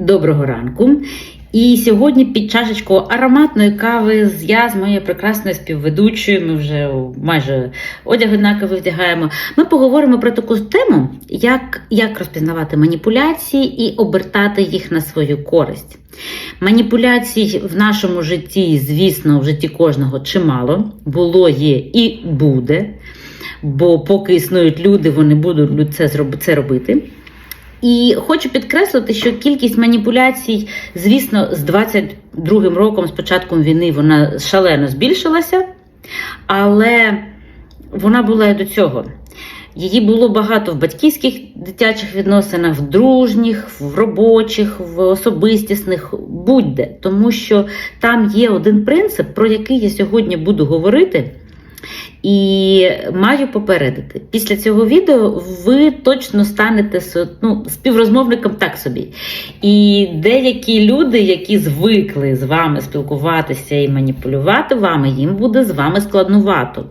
Доброго ранку. І сьогодні під чашечку ароматної кави я з моєю прекрасною співведучою, ми вже майже одяг однаковий вдягаємо. Ми поговоримо про таку тему, як, як розпізнавати маніпуляції і обертати їх на свою користь. Маніпуляцій в нашому житті, звісно, в житті кожного чимало було, є і буде. Бо поки існують люди, вони будуть це робити. І хочу підкреслити, що кількість маніпуляцій, звісно, з 22-м роком, з початком війни, вона шалено збільшилася, але вона була і до цього. Її було багато в батьківських дитячих відносинах, в дружніх, в робочих, в особистісних, будь-де. Тому що там є один принцип, про який я сьогодні буду говорити. І маю попередити, після цього відео ви точно станете ну, співрозмовником так собі. І деякі люди, які звикли з вами спілкуватися і маніпулювати вами, їм буде з вами складнувато.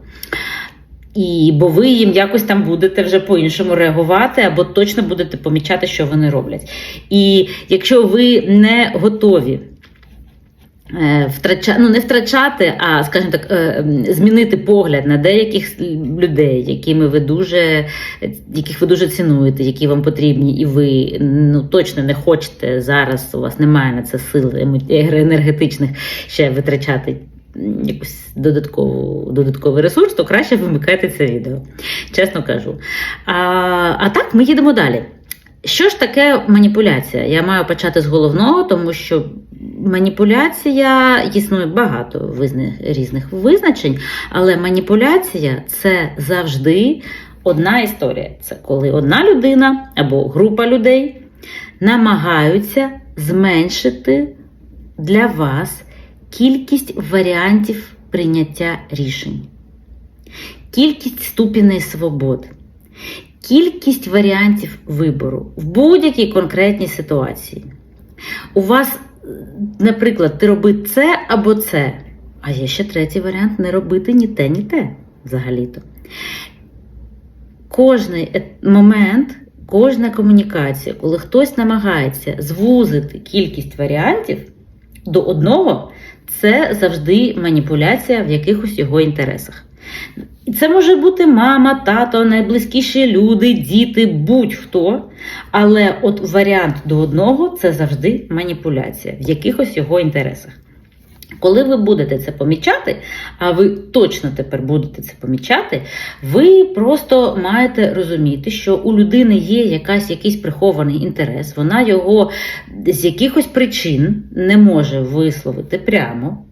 І бо ви їм якось там будете вже по-іншому реагувати, або точно будете помічати, що вони роблять. І якщо ви не готові втрача... ну, не втрачати, а, скажімо так, е, змінити погляд на деяких людей, якими ви дуже, яких ви дуже цінуєте, які вам потрібні, і ви ну, точно не хочете зараз, у вас немає на це сил енергетичних ще витрачати якусь додаткову, додатковий ресурс, то краще вимикайте це відео. Чесно кажу. А, а так, ми їдемо далі. Що ж таке маніпуляція? Я маю почати з головного, тому що маніпуляція існує багато різних визначень, але маніпуляція це завжди одна історія. Це коли одна людина або група людей намагаються зменшити для вас кількість варіантів прийняття рішень, кількість ступіней свободи. Кількість варіантів вибору в будь-якій конкретній ситуації. У вас, наприклад, ти роби це або це, а є ще третій варіант не робити ні те, ні те взагалі-то. Кожний момент, кожна комунікація, коли хтось намагається звузити кількість варіантів до одного, це завжди маніпуляція в якихось його інтересах. Це може бути мама, тато, найблизькіші люди, діти, будь-хто. Але от варіант до одного це завжди маніпуляція в якихось його інтересах. Коли ви будете це помічати, а ви точно тепер будете це помічати, ви просто маєте розуміти, що у людини є якась, якийсь прихований інтерес, вона його з якихось причин не може висловити прямо.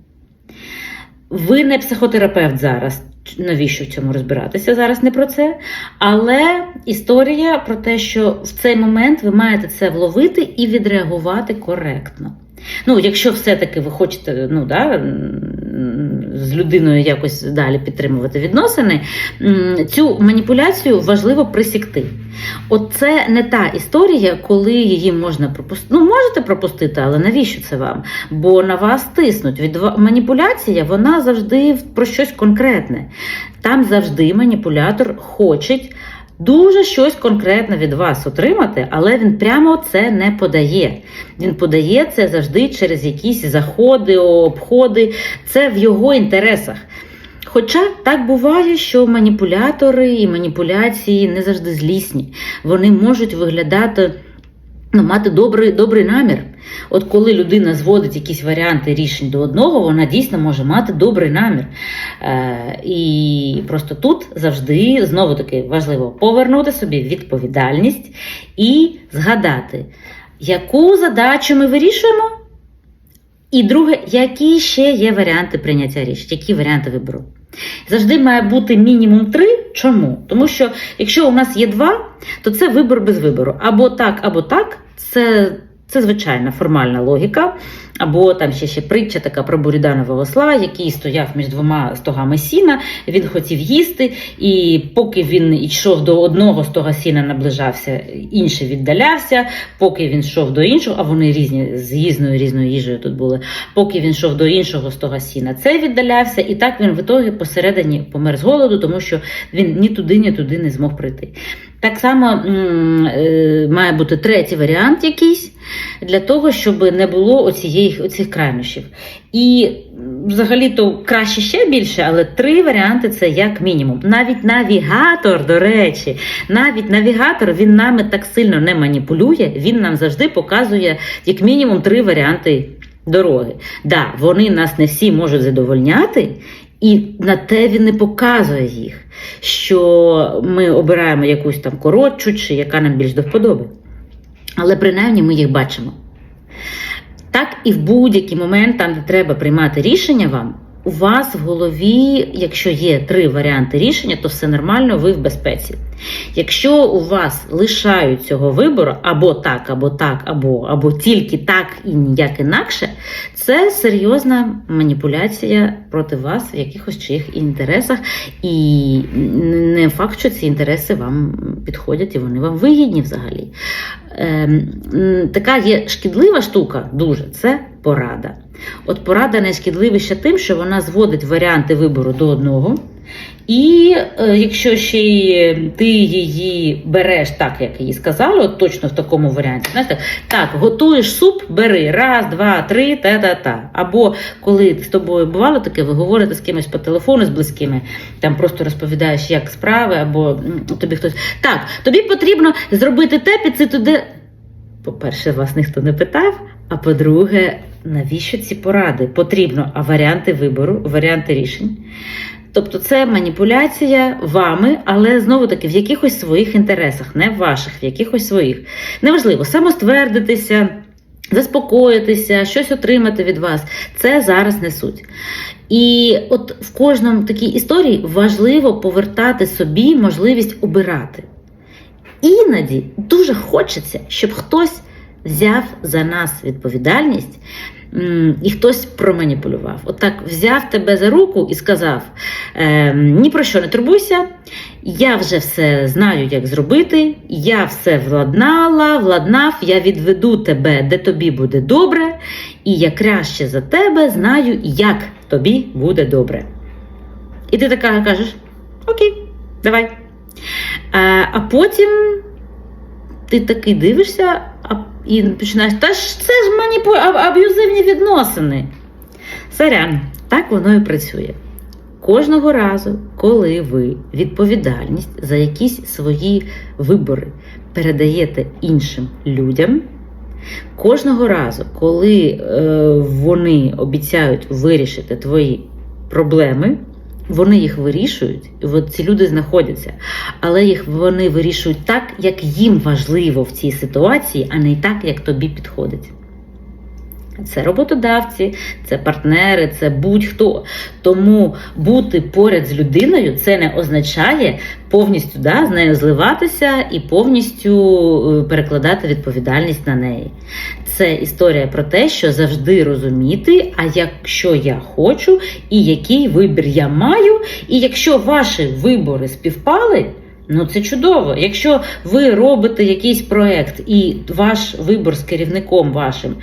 Ви не психотерапевт зараз. Навіщо в цьому розбиратися? Зараз не про це. Але історія про те, що в цей момент ви маєте це вловити і відреагувати коректно. Ну, якщо все-таки ви хочете ну, да, з людиною якось далі підтримувати відносини, цю маніпуляцію важливо присікти. От це не та історія, коли її можна пропустити. Ну, можете пропустити, але навіщо це вам? Бо на вас тиснуть. Від маніпуляція вона завжди про щось конкретне. Там завжди маніпулятор хоче дуже щось конкретне від вас отримати, але він прямо це не подає. Він подає це завжди через якісь заходи, обходи. Це в його інтересах. Хоча так буває, що маніпулятори і маніпуляції не завжди злісні. Вони можуть виглядати, ну, мати добрий, добрий намір. От коли людина зводить якісь варіанти рішень до одного, вона дійсно може мати добрий намір. Е, і просто тут завжди знову таки важливо повернути собі відповідальність і згадати, яку задачу ми вирішуємо. І друге, які ще є варіанти прийняття рішень, які варіанти вибору. Завжди має бути мінімум три. Чому? Тому що якщо у нас є два, то це вибор без вибору. Або так, або так. Це, це звичайна формальна логіка. Або там ще ще притча така про Буріданова осла, який стояв між двома стогами сіна, він хотів їсти, і поки він йшов до одного стога сіна, наближався, інший віддалявся, поки він йшов до іншого, а вони різні з різною різною їжею тут були. Поки він йшов до іншого стога сіна, цей віддалявся, і так він в ітогі посередині помер з голоду, тому що він ні туди, ні туди не змог прийти. Так само е, має бути третій варіант якийсь. Для того, щоб не було оцієї, оцих крайнощів. І взагалі-то краще ще більше, але три варіанти це як мінімум. Навіть навігатор, до речі, навіть навігатор він нами так сильно не маніпулює, він нам завжди показує як мінімум три варіанти дороги. Да, вони нас не всі можуть задовольняти. І на те він не показує їх, що ми обираємо якусь там коротшу чи яка нам більш до вподоби. Але принаймні ми їх бачимо. Так і в будь-який момент, там, де треба приймати рішення вам, у вас в голові, якщо є три варіанти рішення, то все нормально, ви в безпеці. Якщо у вас лишають цього вибору або так, або так, або, або тільки так і ніяк інакше, це серйозна маніпуляція проти вас в якихось чиїх інтересах, і не факт, що ці інтереси вам підходять і вони вам вигідні взагалі. Ем, така є шкідлива штука, дуже це порада. От порада найшкідливіша тим, що вона зводить варіанти вибору до одного. І е, якщо ще й ти її береш так, як їй сказали, от точно в такому варіанті, знаєте, так, готуєш суп, бери раз, два, три, та-та-та. Або коли з тобою бувало таке, ви говорите з кимось по телефону, з близькими, там просто розповідаєш, як справи, або тобі хтось. Так, тобі потрібно зробити те, піти туди. По-перше, вас ніхто не питав. А по-друге, навіщо ці поради? Потрібно а варіанти вибору, варіанти рішень. Тобто це маніпуляція вами, але знову-таки в якихось своїх інтересах, не в ваших, в якихось своїх. Неважливо, самоствердитися, заспокоїтися, щось отримати від вас. Це зараз не суть. І от в кожному такій історії важливо повертати собі можливість обирати. Іноді дуже хочеться, щоб хтось взяв за нас відповідальність і хтось проманіпулював. Отак От взяв тебе за руку і сказав: е, ні про що не турбуйся, я вже все знаю, як зробити, я все владнала, владнав, я відведу тебе, де тобі буде добре, і я краще за тебе знаю, як тобі буде добре. І ти така кажеш: Окей, давай. А, е, а потім ти такий дивишся, і починаєш, та ж це ж маніпу... аб'юзивні відносини. Сорян, так воно і працює. Кожного разу, коли ви відповідальність за якісь свої вибори передаєте іншим людям, кожного разу, коли е, вони обіцяють вирішити твої проблеми, вони їх вирішують, і от ці люди знаходяться, але їх вони вирішують так, як їм важливо в цій ситуації, а не так, як тобі підходить. Це роботодавці, це партнери, це будь-хто. Тому бути поряд з людиною це не означає повністю да, з нею зливатися і повністю е, перекладати відповідальність на неї. Це історія про те, що завжди розуміти, а якщо я хочу, і який вибір я маю, і якщо ваші вибори співпали. Ну, це чудово. Якщо ви робите якийсь проект і ваш вибор з керівником вашим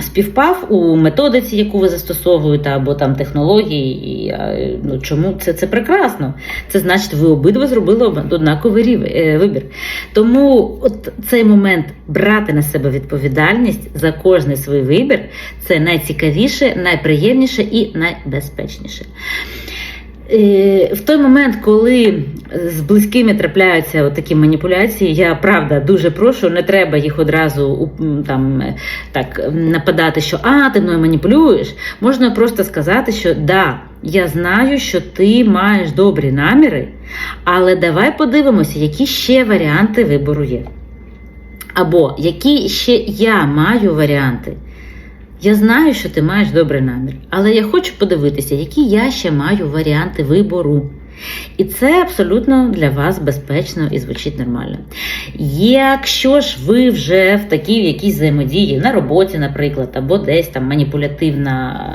співпав у методиці, яку ви застосовуєте, або там технології, ну, чому це це прекрасно? Це значить, ви обидва зробили однаковий е, вибір. Тому от цей момент брати на себе відповідальність за кожний свій вибір це найцікавіше, найприємніше і найбезпечніше. Е, в той момент, коли з близькими трапляються такі маніпуляції, я правда дуже прошу, не треба їх одразу там так нападати, що а, ти мною маніпулюєш. Можна просто сказати, що да, я знаю, що ти маєш добрі наміри, але давай подивимося, які ще варіанти вибору є. Або які ще я маю варіанти. Я знаю, що ти маєш добрий намір, але я хочу подивитися, які я ще маю варіанти вибору. І це абсолютно для вас безпечно і звучить нормально. Якщо ж ви вже в такій якійсь взаємодії на роботі, наприклад, або десь там маніпулятивна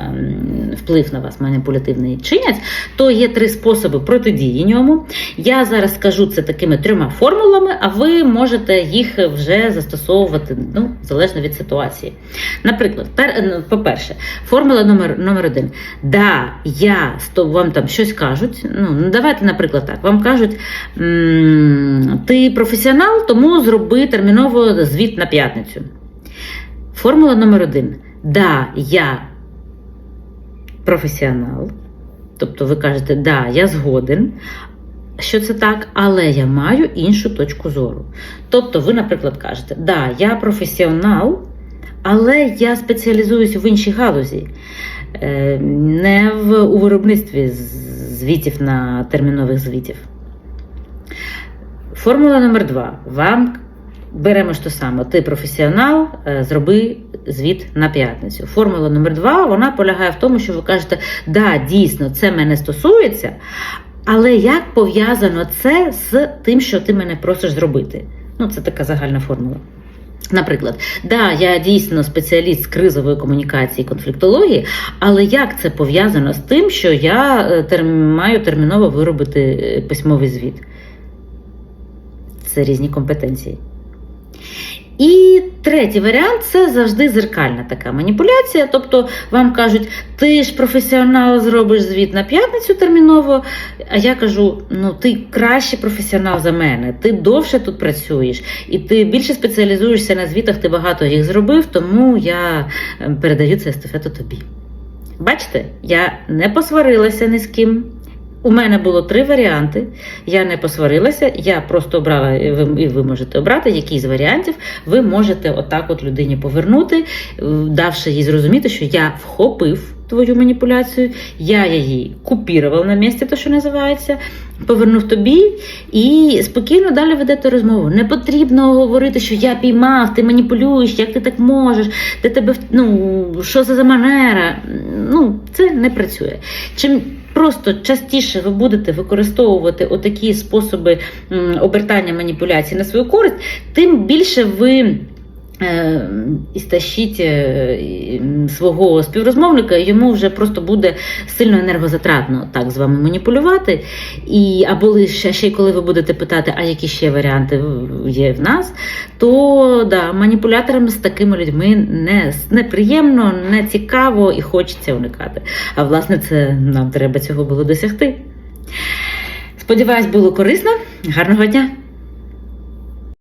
вплив на вас маніпулятивний чинять, то є три способи протидії ньому. Я зараз скажу це такими трьома формулами, а ви можете їх вже застосовувати ну, залежно від ситуації. Наприклад, по-перше, формула номер номер один. Да, я вам там щось кажуть. ну, давайте, наприклад, так, вам кажуть, ти професіонал, тому зроби терміново звіт на п'ятницю. формула номер один. Да, я професіонал. Тобто ви кажете, да, я згоден, що це так, але я маю іншу точку зору. Тобто, ви, наприклад, кажете, да, я професіонал, але я спеціалізуюсь в іншій галузі, не в, у виробництві звітів на термінових звітів. Формула номер два. Вам беремо ж те саме. Ти професіонал, е, зроби звіт на п'ятницю. Формула номер два вона полягає в тому, що ви кажете, да, дійсно, це мене стосується, але як пов'язано це з тим, що ти мене просиш зробити? Ну, це така загальна формула. Наприклад, да, я дійсно спеціаліст з кризової комунікації конфліктології, але як це пов'язано з тим, що я е, терм- маю терміново виробити е, письмовий звіт? Це різні компетенції. І третій варіант це завжди зеркальна така маніпуляція. Тобто вам кажуть, ти ж професіонал зробиш звіт на п'ятницю терміново. А я кажу: ну ти кращий професіонал за мене, ти довше тут працюєш, і ти більше спеціалізуєшся на звітах, ти багато їх зробив, тому я е, передаю це естафету тобі. Бачите, я не посварилася ні з ким. У мене було три варіанти. Я не посварилася, я просто обрала, і ви, і ви можете обрати, який з варіантів ви можете отак от людині повернути, е, давши їй зрозуміти, що я вхопив твою маніпуляцію, я її купірував на місці, то що називається, повернув тобі і спокійно далі ведете розмову. Не потрібно говорити, що я піймав, ти маніпулюєш, як ти так можеш, де тебе ну що це за манера. Ну, це не працює. Чим Просто частіше ви будете використовувати отакі способи обертання маніпуляцій на свою користь, тим більше ви е, істощіть е, свого співрозмовника, йому вже просто буде сильно енергозатратно так з вами маніпулювати. І, або лише ще й коли ви будете питати, а які ще варіанти є в нас, то да, маніпуляторам з такими людьми не неприємно, не цікаво і хочеться уникати. А власне, це нам треба цього було досягти. Сподіваюсь, було корисно. Гарного дня!